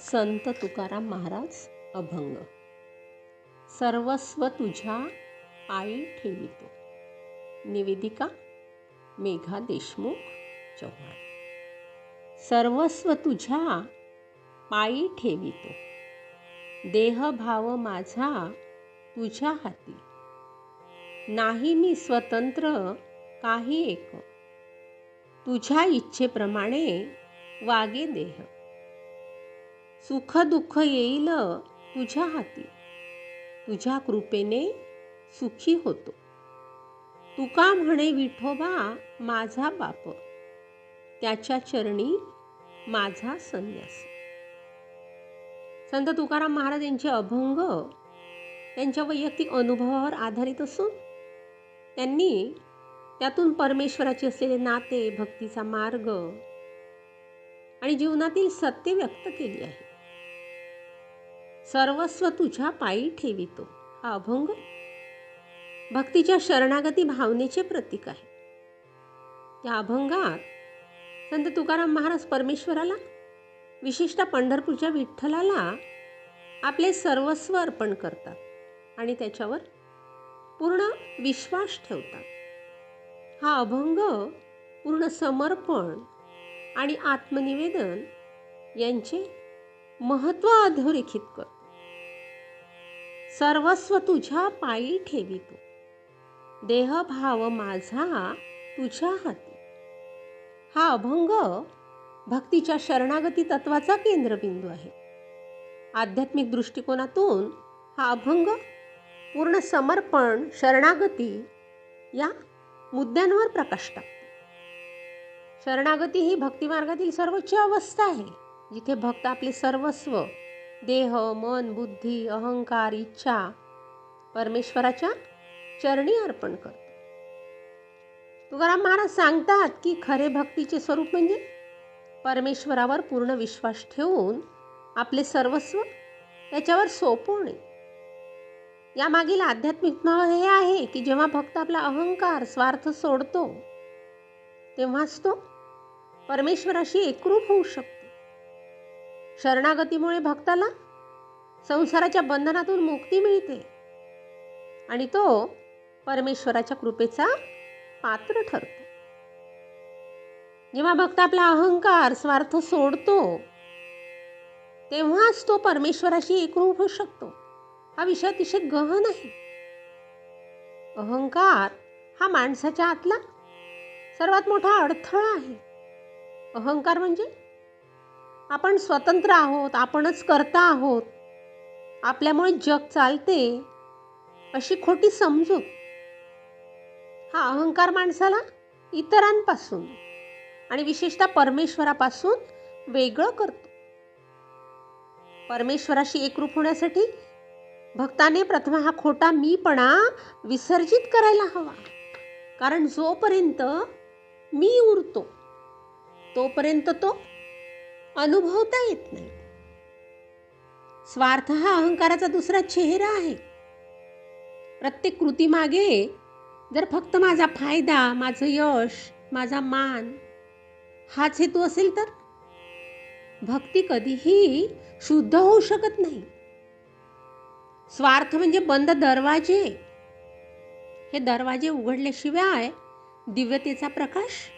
संत तुकाराम महाराज अभंग. सर्वस्व तुझ्या आई ठेवितो. निवेदिका मेघा देशमुख चव्हाण. सर्वस्व तुझ्या पायी ठेवितो. देहभाव माझा तुझ्या हाती. नाही मी स्वतंत्र काही एक. तुझ्या इच्छेप्रमाणे वागे देह. सुख दुःख येईल तुझ्या हाती. तुझ्या कृपेने सुखी होतो. तुका म्हणे विठोबा माझा बाप? त्याच्या चरणी माझा संन्यास. संत तुकाराम महाराज यांचे अभंग त्यांच्या वैयक्तिक अनुभवावर आधारित असून त्यांनी त्यातून परमेश्वराचे असलेले नाते भक्तीचा मार्ग आणि जीवनातील सत्य व्यक्त केली आहे. सर्वस्व तुझ्या पायी ठेवितो. हा अभंग? भक्तीच्या शरणागती भावनेचे प्रतीक आहे. या अभंगात संत तुकाराम महाराज परमेश्वराला विशिष्ट पंढरपूरच्या विठ्ठलाला आपले सर्वस्व अर्पण करतात आणि त्याच्यावर पूर्ण विश्वास ठेवतात. हा अभंग पूर्ण समर्पण आणि आत्मनिवेदन यांचे महत्त्व अधोरेखित करतो. सर्वस्व तुझ्या पायी ठेवितो. देहभाव माझा तुझ्या हाती. हा अभंग भक्तीच्या शरणागती तत्वाचा केंद्रबिंदू आहे. आध्यात्मिक दृष्टिकोनातून हा अभंग पूर्ण समर्पण शरणागती या मुद्द्यांवर प्रकाश टाकतो शरणागती ही भक्तिमार्गातील सर्वोच्च अवस्था आहे जिथे भक्त आपले सर्वस्व देह मन बुद्धी अहंकार इच्छा परमेश्वराच्या चरणी अर्पण करतो. तुकाराम महाराज सांगतात की खरे भक्तीचे स्वरूप म्हणजे परमेश्वरावर पूर्ण विश्वास ठेवून आपले सर्वस्व त्याच्यावर सोपवणे. यामागील आध्यात्मिक भाव हे आहे की जेव्हा भक्त आपला अहंकार स्वार्थ सोडतो तेव्हाच तो परमेश्वराशी एकरूप होऊ शकतो. शरणागतीमुळे भक्ताला संसाराच्या बंधनातून मुक्ती मिळते. आणि तो परमेश्वराच्या कृपेचा पात्र ठरतो. जेव्हा भक्त आपला अहंकार स्वार्थ सोडतो तेव्हाच तो परमेश्वराशी एकरूप होऊ शकतो. हा विषय अतिशय गहन आहे. अहंकार हा माणसाच्या आतला सर्वात मोठा अडथळा आहे. अहंकार म्हणजे आपण स्वतंत्र आहोत आपणच करता आहोत. आपल्यामुळे जग चालते अशी खोटी समजूत हा अहंकार माणसाला इतरांपासून आणि विशेषतः परमेश्वरापासून वेगळं करतो. परमेश्वराशी एकरूप होण्यासाठी भक्ताने प्रथम हा खोटा मीपणा विसर्जित करायला हवा. कारण जोपर्यंत मी उरतो तोपर्यंत तो अनुभवता येत नाही. स्वार्थ हा अहंकाराचा दुसरा चेहरा आहे. प्रत्येक कृतीमागे जर फक्त माझा फायदा माझं यश माझा मान हाच हेतू असेल तर? भक्ती कधीही शुद्ध होऊ शकत नाही. स्वार्थ म्हणजे बंद दरवाजे. हे दरवाजे उघडल्याशिवाय दिव्यतेचा प्रकाश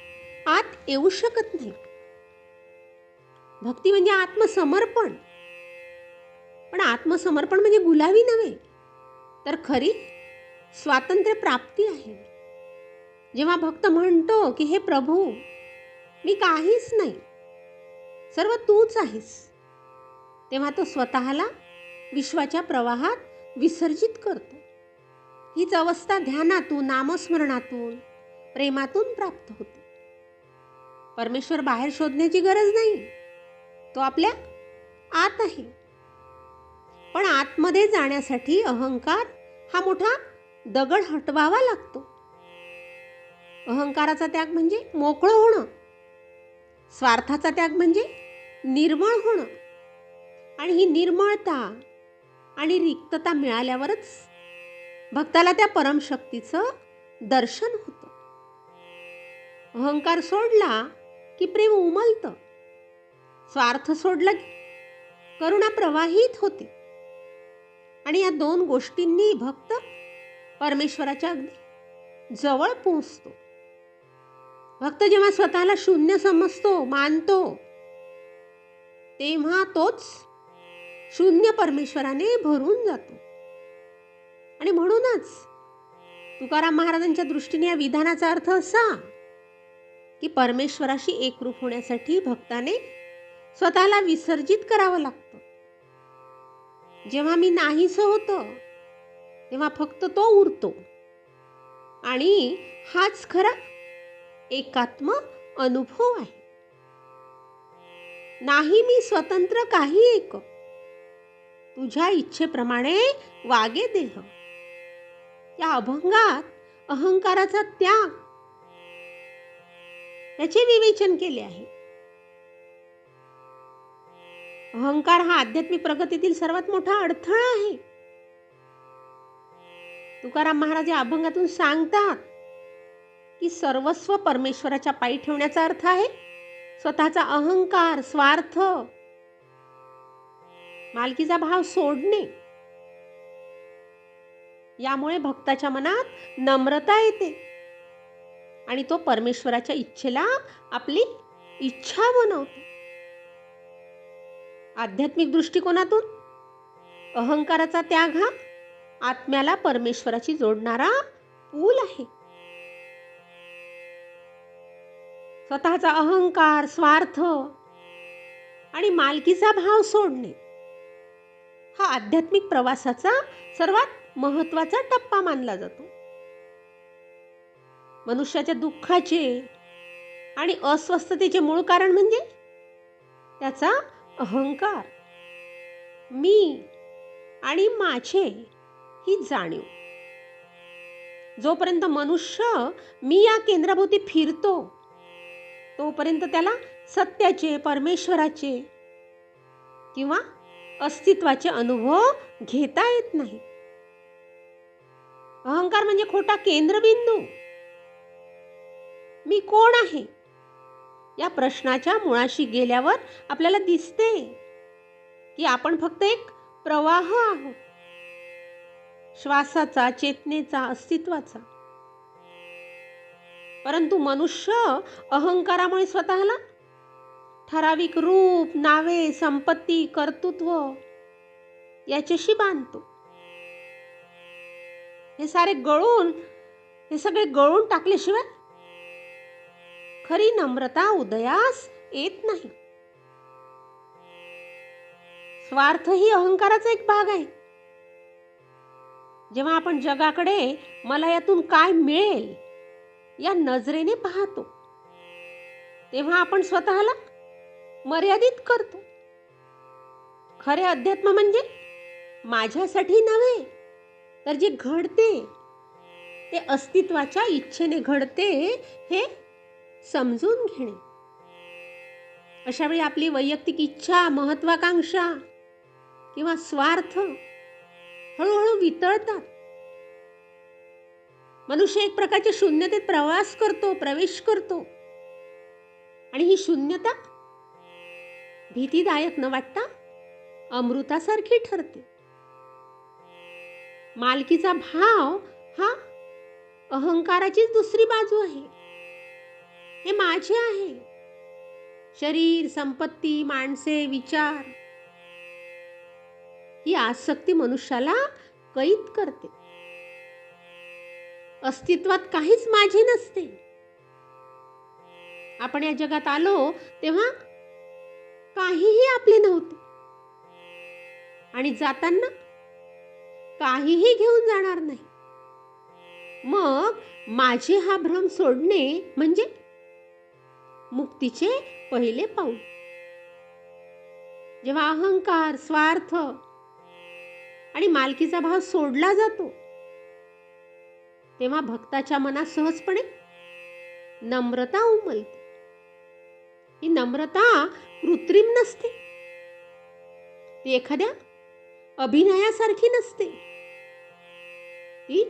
आत येऊ शकत नाही. भक्ती म्हणजे आत्मसमर्पण. पण आत्मसमर्पण म्हणजे गुलावी नव्हे. तर खरी स्वातंत्र्य प्राप्ती आहे. जेव्हा भक्त म्हणतो की हे प्रभू मी काहीच नाही. सर्व तूच आहेस. तेव्हा तो स्वतःला विश्वाच्या प्रवाहात विसर्जित करतो. हीच अवस्था ध्यानातून नामस्मरणातून प्रेमातून प्राप्त होते. परमेश्वर बाहेर शोधण्याची गरज नाही. तो आपल्या आत आहे पण आतमध्ये जाण्यासाठी अहंकार हा मोठा दगड हटवावा लागतो. अहंकाराचा त्याग म्हणजे मोकळं होणं. स्वार्थाचा त्याग म्हणजे निर्मळ होणं. आणि ही निर्मळता आणि रिक्तता मिळाल्यावरच भक्ताला त्या परमशक्तीचं दर्शन होतं. अहंकार सोडला की प्रेम उमलतं. स्वार्थ सोडला करुणा प्रवाहित होते. आणि या दोन गोष्टींनी भक्त परमेश्वराच्या अगदी जवळ पोहोचतो. भक्त जेव्हा स्वतःला शून्य समजतो मानतो तेव्हा तोच शून्य परमेश्वराने भरून जातो. आणि म्हणूनच तुकाराम महाराजांच्या दृष्टीने या विधानाचा अर्थ असा की परमेश्वराशी एकरूप होण्यासाठी भक्ताने स्वतःला विसर्जित करावं लागतं. जेव्हा मी नाहीसं होतं तेव्हा फक्त तो उरतो. आणि हाच खरा एकात्म अनुभव आहे. नाही मी स्वतंत्र काही एक. तुझ्या इच्छेप्रमाणे वागे देह. या अभंगात अहंकाराचा त्याग. याचे विवेचन केले आहे. अहंकार हा आध्यात्मिक प्रगतीतील सर्वात मोठा अडथळा आहे. तुकाराम महाराज या अभंगातून सांगतात की सर्वस्व परमेश्वराच्या पायी ठेवण्याचा अर्थ आहे स्वतःचा अहंकार स्वार्थ मालकीचा भाव सोडणे. यामुळे भक्ताच्या मनात नम्रता येते आणि तो परमेश्वराच्या इच्छेला आपली इच्छा बनवतो. आध्यात्मिक दृष्टिकोनातून? अहंकाराचा त्याग हा? आत्म्याला परमेश्वराची जोडणारा पूल आहे. स्वतःचा अहंकार स्वार्थ आणि मालकीचा भाव सोडणे हा आध्यात्मिक प्रवासाचा सर्वात महत्त्वाचा टप्पा मानला जातो. मनुष्याच्या दुःखाचे आणि अस्वस्थतेचे मूळ कारण म्हणजे? त्याचा अहंकार. मी आणि माझे ही जाणीव. जोपर्यंत मनुष्य मी या केंद्राभोवती फिरतो तोपर्यंत त्याला सत्याचे परमेश्वराचे किंवा अस्तित्वाचे अनुभव घेता येत नाही. अहंकार म्हणजे खोटा केंद्रबिंदू. मी कोण आहे? या प्रश्नाच्या मुळाशी गेल्यावर आपल्याला दिसते की आपण फक्त एक प्रवाह आहोत. श्वासाचा चेतनेचा अस्तित्वाचा. परंतु मनुष्य अहंकारामुळे स्वतःला ठराविक रूप नावे संपत्ती कर्तृत्व याच्याशी बांधतो. हे सारे गळून हे सगळे गळून टाकल्याशिवाय खरी नम्रता उदयास येत नाही. स्वार्थ ही अहंकाराचा एक भाग आहे. जेव्हा आपण जगाकडे मला यातून काय मिळेल या नजरेने पाहतो. तेव्हा आपण स्वतःला मर्यादित करतो. खरे अध्यात्म म्हणजे माझ्यासाठी नव्हे तर जे घडते ते अस्तित्वाच्या इच्छेने घडते हे समजून घेणे. अशा वेळी आपली वैयक्तिक इच्छा महत्वाकांक्षा किंवा स्वार्थ हळूहळू वितळतात. मनुष्य एक प्रकारच्या शून्यतेत प्रवास करतो प्रवेश करतो. आणि ही शून्यता भीतीदायक न वाटता अमृतासारखी ठरते. मालकीचा भाव हा अहंकाराचीच दुसरी बाजू आहे. हे माझे आहे. शरीर संपत्ती माणसे विचार. ही आसक्ती मनुष्याला कैद करते. अस्तित्वात काहीच माझे नसते. आपण या जगात आलो तेव्हा काहीही आपले नव्हते. आणि जाताना काहीही घेऊन जाणार नाही. मग माझे हा भ्रम सोडणे म्हणजे मुक्तीचे पहिले पाऊल. जेव्हा अहंकार स्वार्थ आणि मालकीचा भाव सोडला जातो तेव्हा भक्ताच्या मनात सहजपणे नम्रता उमलते. ही नम्रता कृत्रिम नसते. ती एखाद्या अभिनयासारखी नसते. ती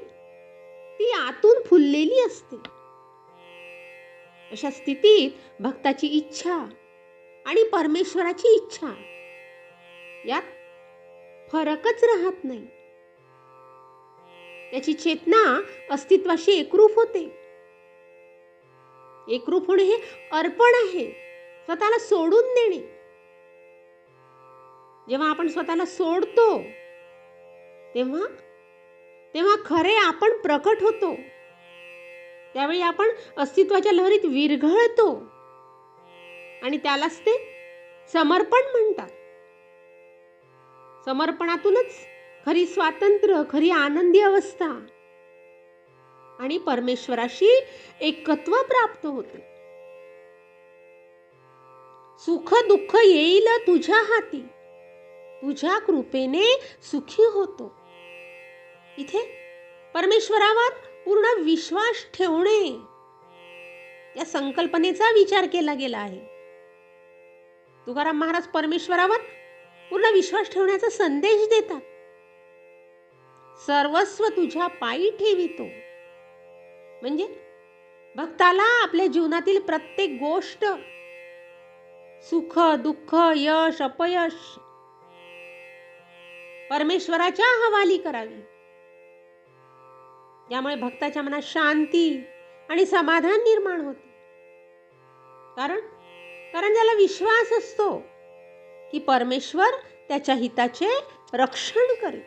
ती आतून फुललेली असते. अशा स्थितीत भक्ताची इच्छा आणि परमेश्वराची इच्छा यात फरकच राहत नाही. त्याची चेतना अस्तित्वाशी एकरूप होते. एकरूप होणे हे अर्पण आहे स्वतःला सोडून देणे. जेव्हा आपण स्वतःला सोडतो तेव्हा तेव्हा खरे आपण प्रकट होतो. त्यावेळी आपण अस्तित्वाच्या लहरीत विरघळतो. आणि त्यालाच ते समर्पण म्हणतात. समर्पणातूनच खरी स्वातंत्र्य खरी आनंदी अवस्था आणि परमेश्वराशी एकत्व प्राप्त होते. सुख दुःख येईल तुझ्या हाती. तुझ्या कृपेने सुखी होतो. इथे परमेश्वरावर पूर्ण विश्वास ठेवणे. या संकल्पनेचा विचार केला गेला आहे. तुकाराम महाराज परमेश्वरावर पूर्ण विश्वास ठेवण्याचा संदेश देतात. सर्वस्व तुझ्या पायी ठेवितो. म्हणजे भक्ताला आपल्या जीवनातील प्रत्येक गोष्ट सुख दुःख यश अपयश परमेश्वराच्या हवाली करावी. यामुळे भक्ताच्या मनात शांती आणि समाधान निर्माण होते. कारण कारण ज्याला विश्वास असतो की परमेश्वर त्याच्या हिताचे रक्षण करेल.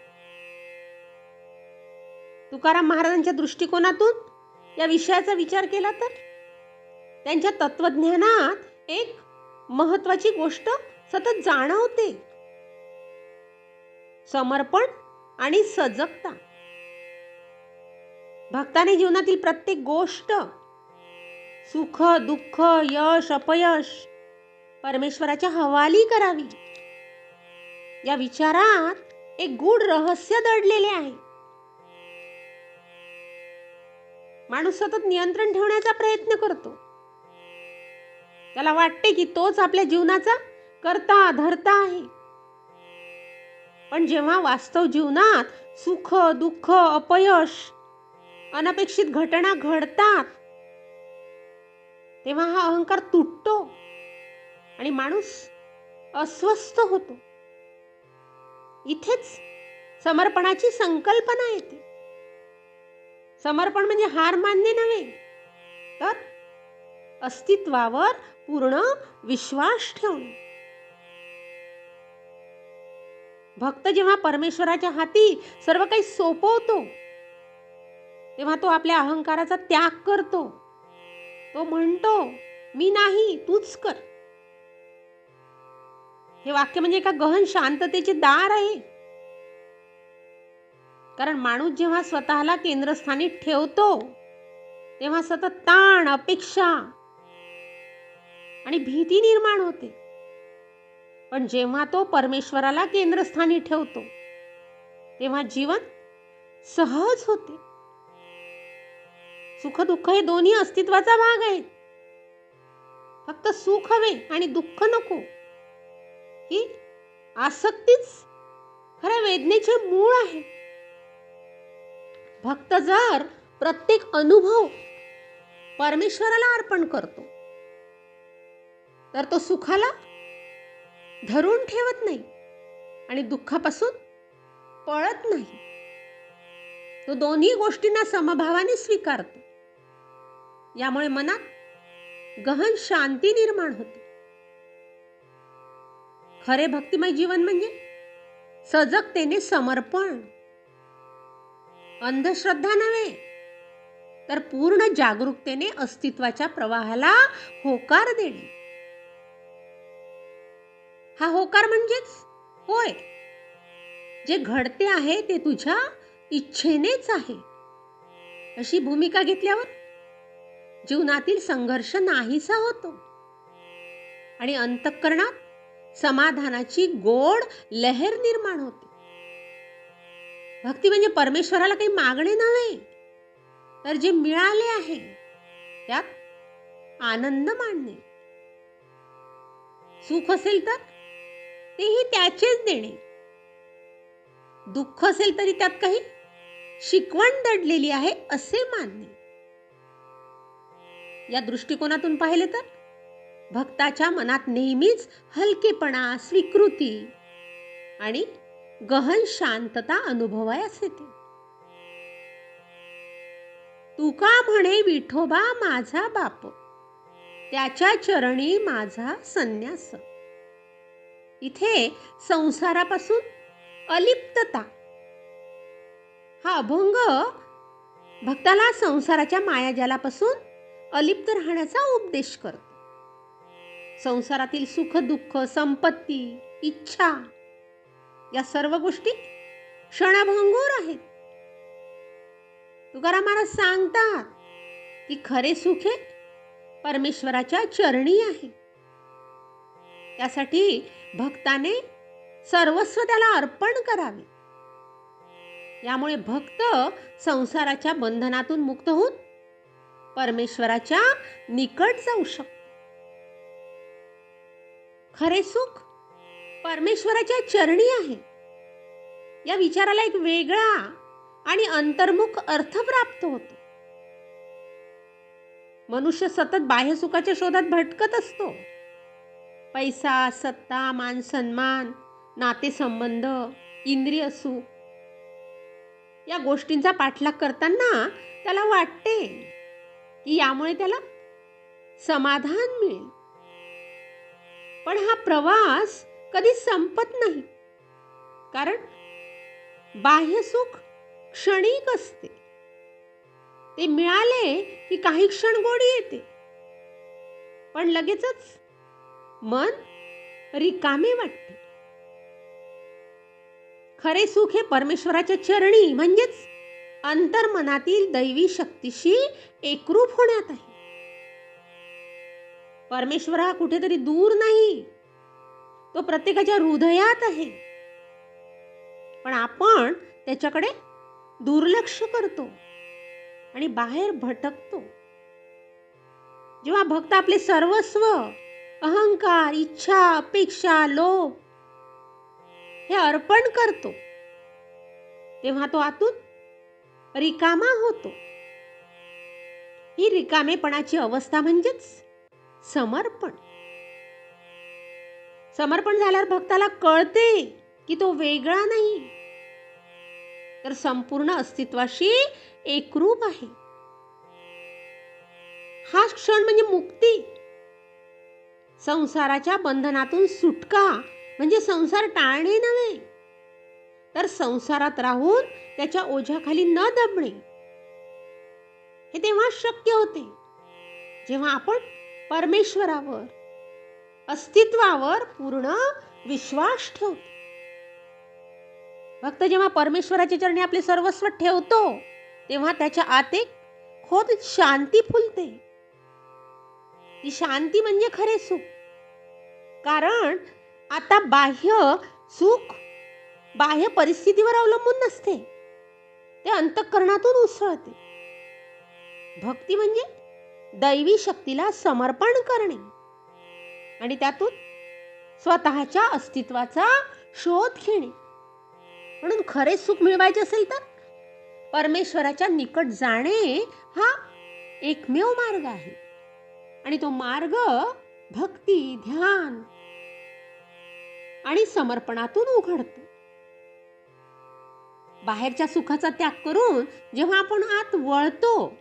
तुकाराम महाराजांच्या दृष्टिकोनातून या विषयाचा विचार केला तर त्यांच्या तत्वज्ञानात एक महत्वाची गोष्ट सतत जाणवते. समर्पण आणि सजगता. भक्ताने जीवनातील प्रत्येक गोष्ट सुख दुःख यश अपयश परमेश्वराच्या हवाली करावी. या विचारात एक गूढ रहस्य दडलेले आहे. माणूस सतत नियंत्रण ठेवण्याचा प्रयत्न करतो. त्याला वाटते की तोच आपल्या जीवनाचा करता धरता आहे. पण जेव्हा वास्तव जीवनात सुख दुःख अपयश अनपेक्षित घटना घडतात तेव्हा हा अहंकार तुटतो आणि माणूस अस्वस्थ होतो. इथेच समर्पणाची संकल्पना येते. समर्पण म्हणजे हार मानणे नव्हे तर अस्तित्वावर पूर्ण विश्वास ठेवणे. भक्त जेव्हा परमेश्वराच्या हाती सर्व काही सोपवतो तेव्हा तो आपल्या अहंकाराचा त्याग करतो. तो म्हणतो मी नाही तूच कर. हे वाक्य म्हणजे एका गहन शांततेचे दार आहे. कारण माणूस जेव्हा स्वतःला केंद्रस्थानी ठेवतो तेव्हा सतत ताण अपेक्षा आणि भीती निर्माण होते. पण जेव्हा तो परमेश्वराला केंद्रस्थानी ठेवतो तेव्हा जीवन सहज होते. सुख दुःख हे दोन्ही अस्तित्वाचा भाग आहेत. फक्त सुख हवे आणि दुःख नको. ही आसक्तीच खऱ्या वेदनेचे मूळ आहे. भक्त जर प्रत्येक अनुभव परमेश्वराला अर्पण करतो तर तो सुखाला धरून ठेवत नाही आणि दुःखापासून पळत नाही. तो दोन्ही गोष्टींना समभावाने स्वीकारतो. यामुळे मनात गहन शांती निर्माण होते. खरे भक्तिमय जीवन म्हणजे सजगतेने समर्पण. अंधश्रद्धा नव्हे तर पूर्ण जागरूकतेने अस्तित्वाच्या प्रवाहाला होकार देणे. हा होकार म्हणजेच होय जे घडते आहे ते तुझ्या इच्छेनेच आहे. अशी भूमिका घेतल्यावर जीवनातील संघर्ष नाहीसा होतो. आणि अंतःकरणात समाधानाची गोड लहर निर्माण होते. भक्ती म्हणजे परमेश्वराला काही मागणे नव्हे तर जे मिळाले आहे त्यात आनंद मानणे. सुख असेल तर तेही त्याचेच देणे. दुःख असेल तरी त्यात काही शिकवण दडलेली आहे असे मानणे. या दृष्टिकोनातून पाहिले तर? भक्ताच्या मनात नेहमीच हलकेपणा स्वीकृती आणि गहन शांतता अनुभवायास येते तुका म्हणे विठोबा माझा बाप? त्याच्या चरणी माझा संन्यास. इथे संसारापासून अलिप्तता. हा अभंग भक्ताला संसाराच्या मायाजालापासून अलिप्त राहण्याचा उपदेश करतो. संसारातील सुख दुःख संपत्ती इच्छा या सर्व गोष्टी क्षणभंगूर आहेत. तुकाराम महाराज सांगतात की खरे सुखे परमेश्वराच्या चरणी आहे. त्यासाठी भक्ताने सर्वस्व त्याला अर्पण करावे. यामुळे भक्त संसाराच्या बंधनातून मुक्त होऊन परमेश्वराच्या निकट जाऊ शकतो खरे सुख परमेश्वराच्या चरणी आहे. या विचाराला एक वेगळा आणि अंतर्मुख अर्थ प्राप्त होतो. मनुष्य सतत बाह्य सुखाच्या शोधात भटकत असतो. पैसा सत्ता मान सन्मान नातेसंबंध इंद्रिय सुख या गोष्टींचा पाठलाग करताना त्याला वाटते. की यामुळे त्याला समाधान मिळेल. पण हा प्रवास कधी संपत नाही. कारण बाह्य सुख क्षणिक असते. ते मिळाले की काही क्षण गोडी येते. पण लगेचच मन रिकामे वाटते. खरे सुख हे परमेश्वराच्या चरणी म्हणजेच अंतर्मनातील दैवी शक्तीशी एकरूप होण्यात आहे. परमेश्वर हा कुठेतरी दूर नाही. तो प्रत्येकाच्या हृदयात आहे. पण आपण त्याच्याकडे दुर्लक्ष करतो आणि बाहेर भटकतो. जेव्हा भक्त आपले सर्वस्व अहंकार इच्छा अपेक्षा लोभ हे अर्पण करतो तेव्हा तो आतून रिकामा होतो. ही रिकामेपणाची अवस्था म्हणजेच समर्पण. समर्पण झाल्यावर भक्ताला कळते की तो वेगळा नाही. तर संपूर्ण अस्तित्वाशी एकरूप आहे. हा क्षण म्हणजे मुक्ती. संसाराच्या बंधनातून सुटका म्हणजे संसार टाळणे नव्हे. तर संसारात राहून त्याच्या ओझ्याखाली न दबणे हे तेव्हा शक्य होते. जेव्हा आपण परमेश्वरावर अस्तित्वावर पूर्ण विश्वास ठेवतो. फक्त जेव्हा परमेश्वराच्या चरणी आपले सर्वस्व ठेवतो तेव्हा त्याच्या आत एक खोत शांती फुलते. ती शांती म्हणजे खरे सुख. कारण आता बाह्य सुख बाह्य परिस्थितीवर अवलंबून नसते. ते अंतःकरणातून उसळते. भक्ती म्हणजे दैवी शक्तीला समर्पण करणे. आणि त्यातून स्वतःच्या अस्तित्वाचा शोध घेणे. म्हणून खरे सुख मिळवायचे असेल तर परमेश्वराच्या निकट जाणे हा एकमेव मार्ग आहे. आणि तो मार्ग भक्ती ध्यान आणि समर्पणातून उघडतो. बाहेरच्या सुखाचा त्याग करून जेव्हा आपण आत वळतो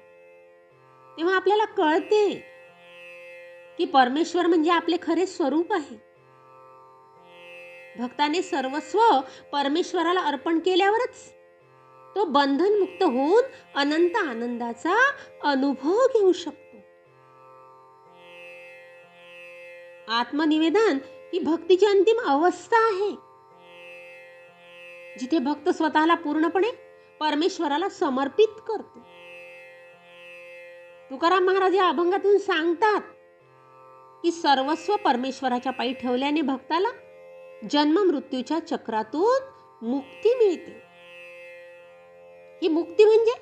तेव्हा आपल्याला कळते की परमेश्वर म्हणजे आपले खरे स्वरूप आहे. भक्ताने सर्वस्व परमेश्वराला अर्पण केल्यावरच तो बंधनमुक्त होऊन अनंत आनंदाचा अनुभव घेऊ शकतो. आत्मनिवेदन ही भक्तीची अंतिम अवस्था आहे. जिथे भक्त स्वतःला पूर्णपणे परमेश्वराला समर्पित करतो. तुकाराम महाराज या अभंगातून सांगतात की सर्वस्व परमेश्वराच्या पायी ठेवल्याने भक्ताला जन्म मृत्यूच्या चक्रातून मुक्ती मिळते. ही मुक्ती म्हणजे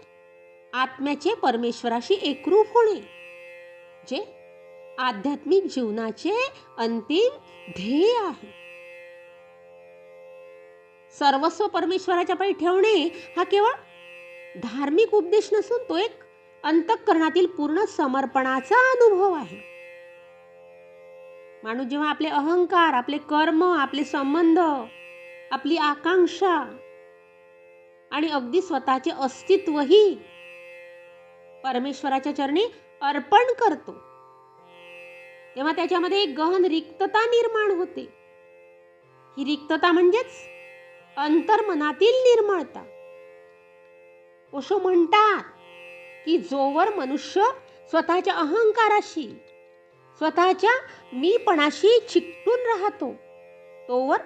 आत्म्याचे परमेश्वराशी एकरूप होणे जे आध्यात्मिक जीवनाचे अंतिम ध्येय आहे. सर्वस्व परमेश्वराच्या पायी ठेवणे हा केवळ धार्मिक उपदेश नसून तो एक अंतःकरणातील पूर्ण समर्पणाचा अनुभव आहे. माणूस जेव्हा आपले अहंकार आपले कर्म आपले संबंध आपली आकांक्षा आणि अगदी स्वतःचे अस्तित्वही परमेश्वराच्या चरणी अर्पण करतो तेव्हा त्याच्यामध्ये एक गहन रिक्तता निर्माण होते. ही रिक्तता म्हणजेच अंतर्मनातील निर्मळता. ओशो म्हणतात की जोवर मनुष्य स्वतःच्या अहंकाराशी स्वतःच्या मीपणाशी चिकटून राहतो तोवर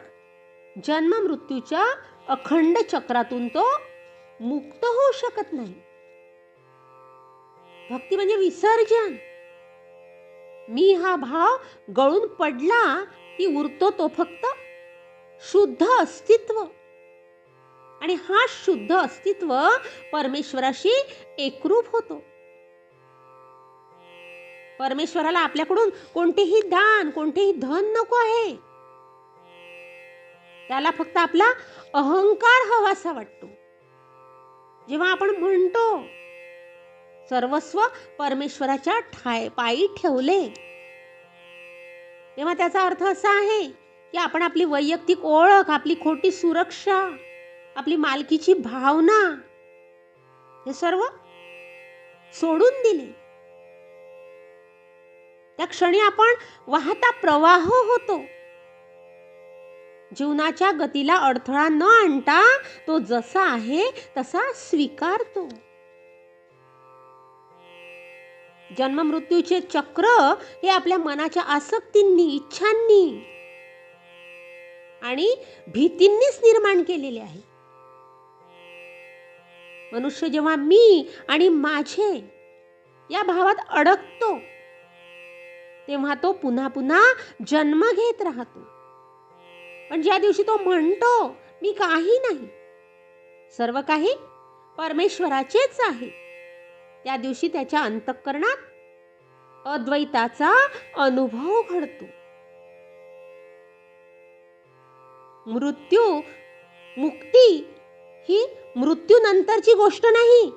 जन्म मृत्यूच्या अखंड चक्रातून तो मुक्त होऊ शकत नाही. भक्ती म्हणजे विसर्जन. मी हा भाव गळून पडला की उरतो तो फक्त शुद्ध अस्तित्व. आणि हा शुद्ध अस्तित्व परमेश्वराशी एकरूप होतो. परमेश्वराला आपल्याकडून कोणतेही दान कोणतेही धन नको आहे. त्याला फक्त आपला अहंकार हवासा वाटतो. जेव्हा आपण म्हणतो सर्वस्व परमेश्वराच्या ठाय पायी ठेवले. तेव्हा त्याचा अर्थ असा आहे की आपण आपली वैयक्तिक ओळख आपली खोटी सुरक्षा आपली मालकीची भावना हे सर्व सोडून दिले. त्या क्षणी आपण वाहता प्रवाह होतो. जीवनाच्या गतीला अडथळा न आणता तो जसा आहे तसा स्वीकारतो. जन्म मृत्यूचे चक्र हे आपल्या मनाच्या आसक्तींनी इच्छांनी आणि भीतींनीच निर्माण केलेले आहे. मनुष्य जेव्हा मी आणि माझे या भावात अडकतो तेव्हा तो पुन्हा पुन्हा जन्म घेत राहतो. म्हणजे पण ज्या दिवशी तो म्हणतो मी काही नाही. सर्व काही परमेश्वराचेच आहे. त्या दिवशी त्याच्या अंतःकरणात अद्वैताचा अनुभव घडतो. मृत्यू मुक्ती ही मृत्यूनंतरची गोष्ट नाही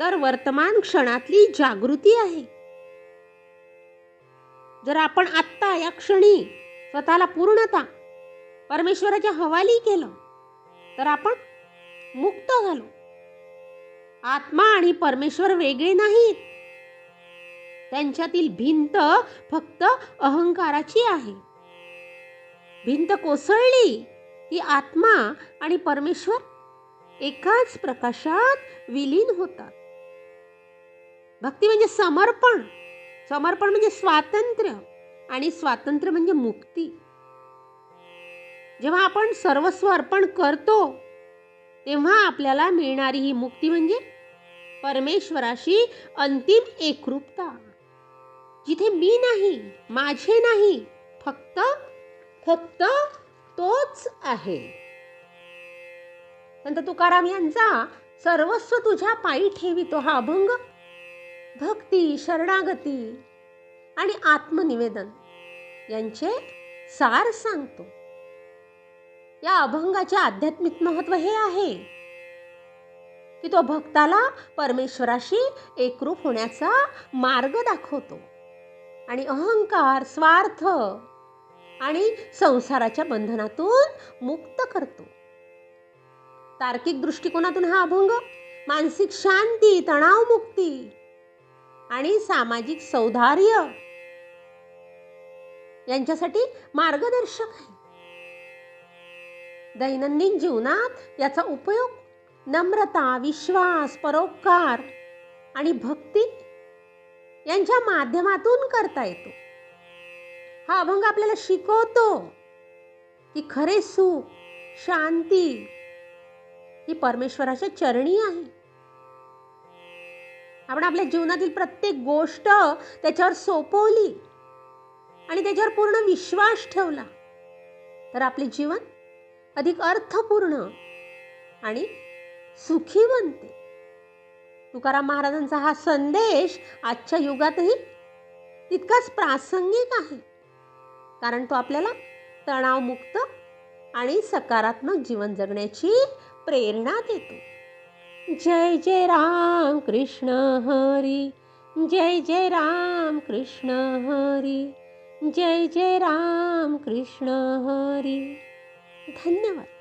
तर वर्तमान क्षणातली जागृती आहे. जर आपण आत्ता या क्षणी स्वतःला पूर्णता परमेश्वराच्या हवाली केलं तर आपण मुक्त झालो. आत्मा आणि परमेश्वर वेगळे नाहीत. त्यांच्यातील भिंत फक्त अहंकाराची आहे. भिंत कोसळली. की आत्मा आणि परमेश्वर एकाच प्रकाशात विलीन होतात. भक्ती म्हणजे समर्पण. समर्पण म्हणजे स्वातंत्र्य आणि स्वातंत्र्य म्हणजे मुक्ती. जेव्हा आपण सर्वस्व अर्पण करतो तेव्हा आपल्याला मिळणारी ही मुक्ती म्हणजे परमेश्वराशी अंतिम एकरूपता. जिथे मी नाही माझे नाही फक्त फक्त तोच आहे. संत तुकाराम यांचा सर्वस्व तुझ्या पायी ठेवितो हा अभंग. भक्ती शरणागती आणि आत्मनिवेदन यांचे सार सांगतो. या अभंगाचे आध्यात्मिक महत्त्व हे आहे की तो भक्ताला परमेश्वराशी एकरूप होण्याचा मार्ग दाखवतो आणि अहंकार स्वार्थ आणि संसाराच्या बंधनातून मुक्त करतो. तार्किक दृष्टिकोनातून हा अभंग मानसिक शांती तणावमुक्ती आणि सामाजिक सौधार्य यांच्यासाठी मार्गदर्शक आहे. दैनंदिन जीवनात याचा उपयोग नम्रता विश्वास परोपकार आणि भक्ती यांच्या माध्यमातून करता येतो. हा अभंग आपल्याला शिकवतो की खरे सुख शांती ही परमेश्वराच्या चरणी आहे. आपण आपल्या जीवनातील प्रत्येक गोष्ट त्याच्यावर सोपवली आणि त्याच्यावर पूर्ण विश्वास ठेवला तर आपले जीवन अधिक अर्थपूर्ण आणि सुखी बनते. तुकाराम महाराजांचा हा संदेश आजच्या युगातही तितकाच प्रासंगिक आहे. कारण तो आपल्याला तणावमुक्त आणि सकारात्मक जीवन जगण्याची प्रेरणा देतो. जय जय राम कृष्ण हरी. जय जय राम कृष्ण हरी. जय जय राम कृष्ण हरी. धन्यवाद.